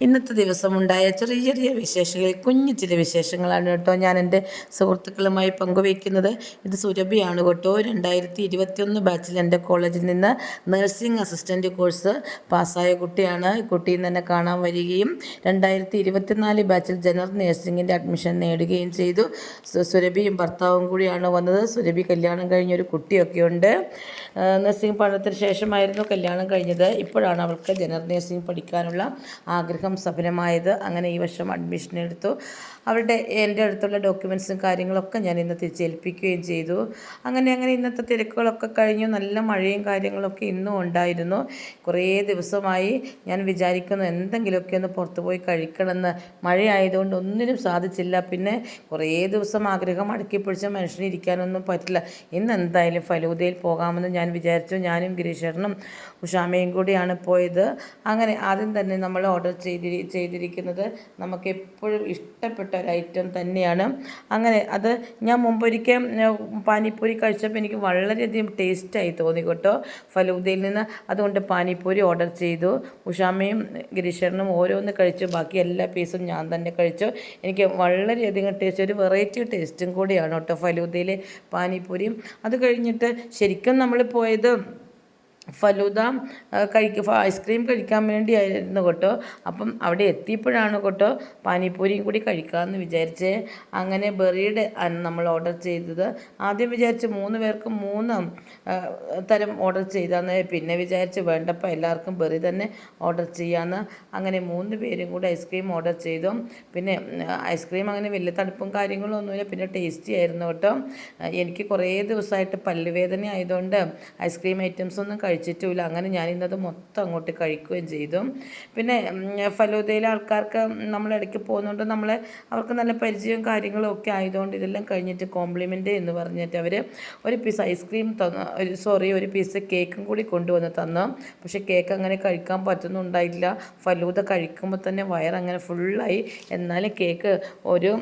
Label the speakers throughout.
Speaker 1: ഇന്നത്തെ ദിവസം ഉണ്ടായ ചെറിയ ചെറിയ വിശേഷങ്ങൾ കുഞ്ഞു ചില വിശേഷങ്ങളാണ് കേട്ടോ ഞാൻ എന്റെ സുഹൃത്തുക്കളുമായി പങ്കുവയ്ക്കുന്നത്. ഇത് സുരഭിയാണ് കേട്ടോ. രണ്ടായിരത്തി ഇരുപത്തിയൊന്ന് ബാച്ചിൽ എന്റെ കോളേജിൽ നിന്ന് നഴ്സിംഗ് അസിസ്റ്റന്റ് കോഴ്സ് പാസ്സായ കുട്ടിയാണ്. കുട്ടിയിൽ തന്നെ കാണാൻ വരികയും രണ്ടായിരത്തി ഇരുപത്തിനാല് ബാച്ചിൽ ജനറൽ നഴ്സിംഗിന്റെ അഡ്മിഷൻ നേടുകയും ചെയ്തു. സുരഭിയും ഭർത്താവും കൂടിയാണ് വന്നത്. സുരഭി കല്യാണം കുട്ടിയൊക്കെ ഉണ്ട്. നഴ്സിംഗ് പഠനത്തിന് ശേഷമായിരുന്നു കല്യാണം കഴിഞ്ഞത്. ഇപ്പോഴാണ് അവൾക്ക് ജനറൽ നഴ്സിംഗ് പഠിക്കാനുള്ള ആഗ്രഹം അധികം സഫലമായത്. അങ്ങനെ ഈ വർഷം അഡ്മിഷൻ എടുത്തു. അവരുടെ എന്റെ അടുത്തുള്ള ഡോക്യുമെൻസും കാര്യങ്ങളൊക്കെ ഞാൻ ഇന്ന് തിരിച്ചേൽപ്പിക്കുകയും ചെയ്തു. അങ്ങനെ അങ്ങനെ ഇന്നത്തെ തിരക്കുകളൊക്കെ കഴിഞ്ഞു. നല്ല മഴയും കാര്യങ്ങളൊക്കെ ഇന്നും ഉണ്ടായിരുന്നു. കുറേ ദിവസമായി ഞാൻ വിചാരിക്കുന്നു എന്തെങ്കിലുമൊക്കെ ഒന്ന് പുറത്തു പോയി കഴിക്കണമെന്ന്. മഴയായതുകൊണ്ട് ഒന്നിനും സാധിച്ചില്ല. പിന്നെ കുറേ ദിവസം ആഗ്രഹം അടുക്കി പിടിച്ച മനുഷ്യന് ഇരിക്കാനൊന്നും പറ്റില്ല. ഇന്ന് എന്തായാലും ഫലൂദയിൽ പോകാമെന്ന് ഞാൻ വിചാരിച്ചു. ഞാനും ഗിരീഷറിനും ഉഷാമയും കൂടിയാണ് പോയത്. അങ്ങനെ ആദ്യം തന്നെ നമ്മൾ ഓർഡർ ചെയ്തിരി ചെയ്തിരിക്കുന്നത് നമുക്ക് എപ്പോഴും ഇഷ്ടപ്പെട്ട ഒരു ഐറ്റം തന്നെയാണ്. അങ്ങനെ അത് ഞാൻ മുമ്പൊരിക്കൽ പാനിപ്പൂരി കഴിച്ചപ്പോൾ എനിക്ക് വളരെയധികം ടേസ്റ്റായി തോന്നി കേട്ടോ. ഫലൂദയിൽ നിന്ന് അതുകൊണ്ട് പാനിപ്പൂരി ഓർഡർ ചെയ്തു. ഉഷാമയും ഗിരീഷറിനും ഓരോന്ന് കഴിച്ചു. ബാക്കി എല്ലാ പീസും ഞാൻ തന്നെ കഴിച്ചു. എനിക്ക് വളരെയധികം ടേസ്റ്റ് ഒരു വെറൈറ്റി ടേസ്റ്റും കൂടിയാണ് കേട്ടോ ഫലൂദയിലെ പാനിപ്പൂരിയും. അത് കഴിഞ്ഞിട്ട് ശരിക്കും നമ്മൾ പോയത് ഫലൂദ കഴിക്കുക ഐസ്ക്രീം കഴിക്കാൻ വേണ്ടിയായിരുന്നു കേട്ടോ. അപ്പം അവിടെ എത്തിയപ്പോഴാണ് കേട്ടോ പാനിപ്പൂരിയും കൂടി കഴിക്കാമെന്ന് വിചാരിച്ച്. അങ്ങനെ ബെറിയുടെ നമ്മൾ ഓർഡർ ചെയ്തത്. ആദ്യം വിചാരിച്ച് മൂന്ന് പേർക്ക് മൂന്ന് തരം ഓർഡർ ചെയ്താന്ന് പിന്നെ വിചാരിച്ച് വേണ്ടപ്പോൾ എല്ലാവർക്കും ബെറി തന്നെ ഓർഡർ ചെയ്യാമെന്ന് അങ്ങനെ മൂന്ന് പേരും കൂടി ഐസ്ക്രീം ഓർഡർ ചെയ്തു. പിന്നെ ഐസ്ക്രീം അങ്ങനെ വലിയ തണുപ്പും കാര്യങ്ങളും ഒന്നുമില്ല. പിന്നെ ടേസ്റ്റി ആയിരുന്നു കേട്ടോ. എനിക്ക് കുറേ ദിവസമായിട്ട് പല്ലുവേദന ആയതുകൊണ്ട് ഐസ്ക്രീം ഐറ്റംസ് ഒന്നും കഴിച്ചു കഴിച്ചിട്ടുമില്ല. അങ്ങനെ ഞാൻ ഇന്നത് മൊത്തം അങ്ങോട്ട് കഴിക്കുകയും ചെയ്തു. പിന്നെ ഫലൂദയിലെ ആൾക്കാർക്ക് നമ്മൾ ഇടയ്ക്ക് പോകുന്നതുകൊണ്ട് നമ്മളെ അവർക്ക് നല്ല പരിചയവും കാര്യങ്ങളും ഒക്കെ ആയതുകൊണ്ട് ഇതെല്ലാം കഴിഞ്ഞിട്ട് കോംപ്ലിമെന്റ് എന്ന് പറഞ്ഞിട്ട് അവർ ഒരു പീസ് ഐസ്ക്രീം തന്നു ഒരു സോറി ഒരു പീസ് കേക്കും കൂടി കൊണ്ടുവന്ന് തന്നു. പക്ഷേ കേക്ക് അങ്ങനെ കഴിക്കാൻ പറ്റുന്നുണ്ടായില്ല ഫലൂദ കഴിക്കുമ്പോൾ തന്നെ വയറങ്ങനെ ഫുള്ളായി എന്നാലും കേക്ക് ഒരു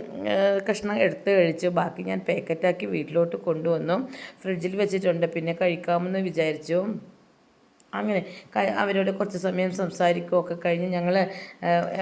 Speaker 1: കഷ്ണം എടുത്ത് കഴിച്ചു. ബാക്കി ഞാൻ പാക്കറ്റാക്കി വീട്ടിലോട്ട് കൊണ്ടുവന്നു. ഫ്രിഡ്ജിൽ വെച്ചിട്ടുണ്ട്. പിന്നെ കഴിക്കാമെന്ന് വിചാരിച്ചു. അങ്ങനെ അവരോട് കുറച്ച് സമയം സംസാരിക്കുകയൊക്കെ കഴിഞ്ഞ് ഞങ്ങൾ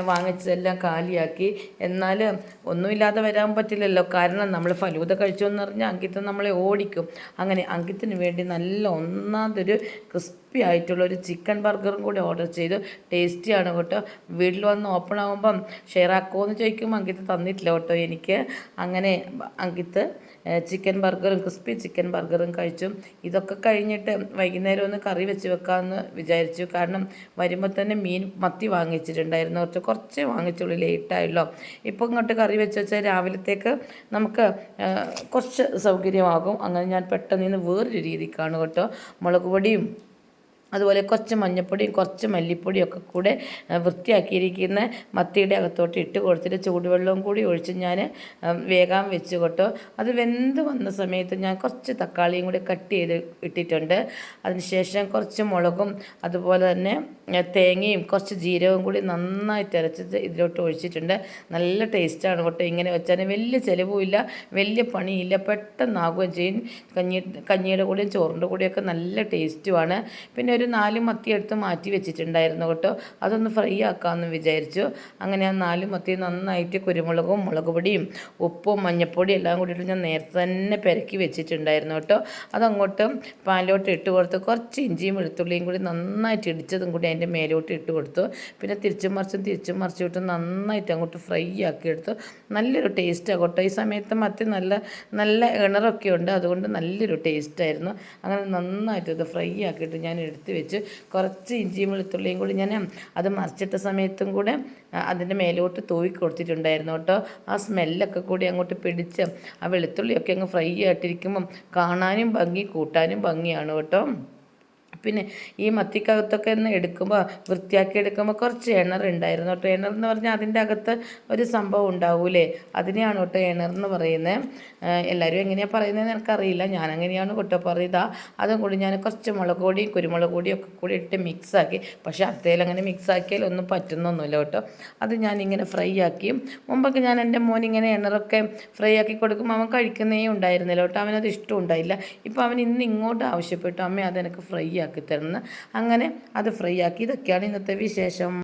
Speaker 1: വാങ്ങിച്ചതെല്ലാം കാലിയാക്കി. എന്നാൽ ഒന്നുമില്ലാതെ വരാൻ പറ്റില്ലല്ലോ. കാരണം നമ്മൾ ഫലൂത കഴിച്ചു എന്ന് പറഞ്ഞാൽ നമ്മളെ ഓടിക്കും. അങ്ങനെ അങ്കിത്തിന് വേണ്ടി നല്ല ഒന്നാമതൊരു ക്രിസ്പി ആയിട്ടുള്ള ഒരു ചിക്കൻ ബർഗറും കൂടി ഓർഡർ ചെയ്തു. ടേസ്റ്റിയാണ് കേട്ടോ. വീട്ടിൽ വന്ന് ഓപ്പൺ ആകുമ്പം ഷെയർ ആക്കുമോ എന്ന് ചോദിക്കുമ്പോൾ അങ്കിത്ത് തന്നിട്ടില്ല കേട്ടോ എനിക്ക്. അങ്ങനെ അങ്കിത്ത് ചിക്കൻ ബർഗറും ക്രിസ്പി ചിക്കൻ ബർഗറും കഴിച്ചു. ഇതൊക്കെ കഴിഞ്ഞിട്ട് വൈകുന്നേരം ഒന്ന് കറി വെച്ച് വെക്കാമെന്ന് വിചാരിച്ചു. കാരണം വരുമ്പോൾ തന്നെ മീൻ മത്തി വാങ്ങിച്ചിട്ടുണ്ടായിരുന്നു. കുറച്ച് കുറച്ചേ വാങ്ങിച്ചുള്ളൂ ലേറ്റായല്ലോ ഇപ്പോൾ ഇങ്ങോട്ട് കറി വെച്ച് വെച്ചാൽ രാവിലത്തേക്ക് നമുക്ക് കുറച്ച് സൗകര്യമാകും. അങ്ങനെ ഞാൻ പെട്ടെന്ന് ഇന്ന് വേറൊരു രീതിക്കാണ് കേട്ടോ. മുളക് പൊടിയും അതുപോലെ കുറച്ച് മഞ്ഞപ്പൊടിയും കുറച്ച് മല്ലിപ്പൊടിയും ഒക്കെ കൂടെ വൃത്തിയാക്കിയിരിക്കുന്ന മത്തിയുടെ അകത്തോട്ട് ഇട്ട് കൊടുത്തിട്ട് ചൂടുവെള്ളവും കൂടി ഒഴിച്ച് ഞാൻ വേഗം വെച്ച് കൊട്ടോ. അത് വെന്ത് വന്ന സമയത്ത് ഞാൻ കുറച്ച് തക്കാളിയും കൂടി കട്ട് ചെയ്ത് ഇട്ടിട്ടുണ്ട്. അതിനുശേഷം കുറച്ച് മുളകും അതുപോലെ തന്നെ തേങ്ങയും കുറച്ച് ജീരകവും കൂടി നന്നായിട്ട് അരച്ച് ഇതിലോട്ട് ഒഴിച്ചിട്ടുണ്ട്. നല്ല ടേസ്റ്റാണ് കേട്ടോ ഇങ്ങനെ വെച്ചാൽ. വലിയ ചിലവുമില്ല വലിയ പണിയില്ല. പെട്ടെന്നാകുകയും ചെയ്യും. കഞ്ഞി കഞ്ഞിയുടെ കൂടെയും ചോറിന്റെ കൂടെയൊക്കെ നല്ല ടേസ്റ്റുമാണ്. പിന്നെ ഒരു നാല് മത്തി എടുത്ത് മാറ്റി വെച്ചിട്ടുണ്ടായിരുന്നു കേട്ടോ. അതൊന്ന് ഫ്രൈ ആക്കാമെന്ന് വിചാരിച്ചു. അങ്ങനെ ആ നാല് മത്തി നന്നായിട്ട് കുരുമുളകും മുളക് പൊടിയും ഉപ്പും മഞ്ഞപ്പൊടിയും എല്ലാം കൂടിയിട്ട് ഞാൻ നേരത്തെ തന്നെ പെരക്കി വെച്ചിട്ടുണ്ടായിരുന്നു കേട്ടോ. അതങ്ങോട്ട് പാലോട്ട് ഇട്ട് കൊടുത്ത് കുറച്ച് ഇഞ്ചിയും വെളുത്തുള്ളിയും കൂടി നന്നായിട്ട് ഇടിച്ചതും കൂടി അതിന്റെ മേലോട്ട് ഇട്ട് കൊടുത്തു. പിന്നെ തിരിച്ചും മറിച്ചും തിരിച്ചും മറിച്ചും ഇട്ട് നന്നായിട്ട് അങ്ങോട്ട് ഫ്രൈ ആക്കി എടുത്തു. നല്ലൊരു ടേസ്റ്റാണ് കേട്ടോ. ഈ സമയത്ത് മത്തി നല്ല നല്ല ഇണറൊക്കെ ഉണ്ട്. അതുകൊണ്ട് നല്ലൊരു ടേസ്റ്റായിരുന്നു അങ്ങനെ നന്നായിട്ട് ഇത് ഫ്രൈ ആക്കിയിട്ട് ഞാൻ എടുത്ത് വെച്ച് കുറച്ച് ഇഞ്ചിയും വെളുത്തുള്ളിയും കൂടി ഞാൻ അത് മറിച്ചിട്ട സമയത്തും കൂടെ അതിന്റെ മേലോട്ട് തൂവി കൊടുത്തിട്ടുണ്ടായിരുന്നു കേട്ടോ. ആ സ്മെല്ലൊക്കെ കൂടി അങ്ങോട്ട് പിടിച്ച് ആ വെളുത്തുള്ളിയൊക്കെ അങ്ങ് ഫ്രൈ ആയിട്ടിരിക്കുമ്പം കാണാനും ഭംഗി കൂട്ടാനും ഭംഗിയാണ് കേട്ടോ. പിന്നെ ഈ മത്തിക്കകത്തൊക്കെ ഒന്ന് എടുക്കുമ്പോൾ വൃത്തിയാക്കി എടുക്കുമ്പോൾ കുറച്ച് എണ്ണർ ഉണ്ടായിരുന്നു കേട്ടോ. എണ്ണർ എന്ന് പറഞ്ഞാൽ അതിന്റെ അകത്ത് ഒരു സംഭവം ഉണ്ടാവൂലേ? അതിനെയാണ് കേട്ടോ എണർ എന്ന് പറയുന്നത് എല്ലാവരും എങ്ങനെയാണ് പറയുന്നതെന്ന് എനിക്കറിയില്ല. ഞാൻ അങ്ങനെയാണ് കേട്ടോ പറയുക അതും കൂടി ഞാൻ കുറച്ച് മുളക് പൊടിയും കുരുമുളക് പൊടിയും ഒക്കെ കൂടി ഇട്ട് മിക്സാക്കി. പക്ഷേ അത്തേൽ അങ്ങനെ മിക്സാക്കിയാൽ ഒന്നും പറ്റുന്നൊന്നുമില്ല കേട്ടോ. അത് ഞാനിങ്ങനെ ഫ്രൈ ആക്കി. മുമ്പൊക്കെ ഞാൻ എന്റെ മോൻ ഇങ്ങനെ എണ്ണറൊക്കെ ഫ്രൈ ആക്കി കൊടുക്കുമ്പോൾ അവൻ കഴിക്കുന്നേ ഉണ്ടായിരുന്നില്ല കേട്ടോ. അവനത് ഇഷ്ടം ഉണ്ടായില്ല. ഇപ്പോൾ അവൻ ഇന്ന് ഇങ്ങോട്ട് ആവശ്യപ്പെട്ടു. അമ്മ അതെനിക്ക് ഫ്രൈ ആക്കി. തരുന്നത് അങ്ങനെ അത് ഫ്രൈ ആക്കി ഇതൊക്കെയാണ് ഇന്നത്തെ വിശേഷം.